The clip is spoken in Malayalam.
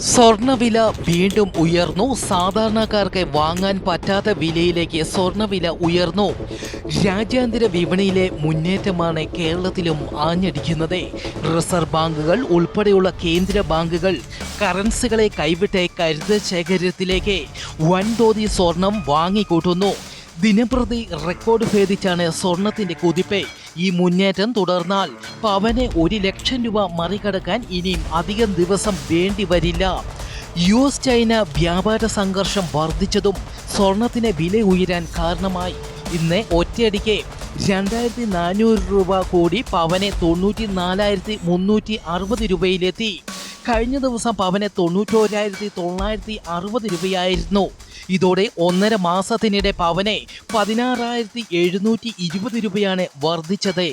സ്വർണവില വീണ്ടും ഉയർന്നു. സാധാരണക്കാർക്ക് വാങ്ങാൻ പറ്റാത്ത വിലയിലേക്ക് സ്വർണവില ഉയർന്നു. രാജ്യാന്തര വിപണിയിലെ മുന്നേറ്റമാണ് കേരളത്തിലും ആഞ്ഞടിക്കുന്നത്. റിസർവ് ബാങ്കുകൾ ഉൾപ്പെടെയുള്ള കേന്ദ്ര ബാങ്കുകൾ കറൻസികളെ കൈവിട്ട് കരുത ശേഖരത്തിലേക്ക് വൻതോതിൽ സ്വർണം വാങ്ങിക്കൂട്ടുന്നു. ദിനപ്രതി റെക്കോർഡ് ഭേദിച്ചാണ് സ്വർണത്തിന്റെ കുതിപ്പ്. ഈ മുന്നേറ്റം തുടർന്നാൽ പവന് ഒരു ലക്ഷം രൂപ മറികടക്കാൻ ഇനിയും അധികം ദിവസം വേണ്ടി വരില്ല. യു എസ് ചൈന വ്യാപാര സംഘർഷം വർദ്ധിച്ചതും സ്വർണത്തിന് വില ഉയരാൻ കാരണമായി. ഇന്ന് ഒറ്റയടിക്ക് രണ്ടായിരത്തി നാനൂറ് രൂപ കൂടി പവന് തൊണ്ണൂറ്റി നാലായിരത്തി മുന്നൂറ്റി അറുപത് രൂപയിലെത്തി. കഴിഞ്ഞ ദിവസം പവന് തൊണ്ണൂറ്റോരായിരത്തി തൊള്ളായിരത്തി അറുപത് രൂപയായിരുന്നു. ഇതോടെ ഒന്നര മാസത്തിനിടെ പവനെ പതിനാറായിരത്തി എഴുന്നൂറ്റി ഇരുപത് രൂപയാണ് വർദ്ധിച്ചത്.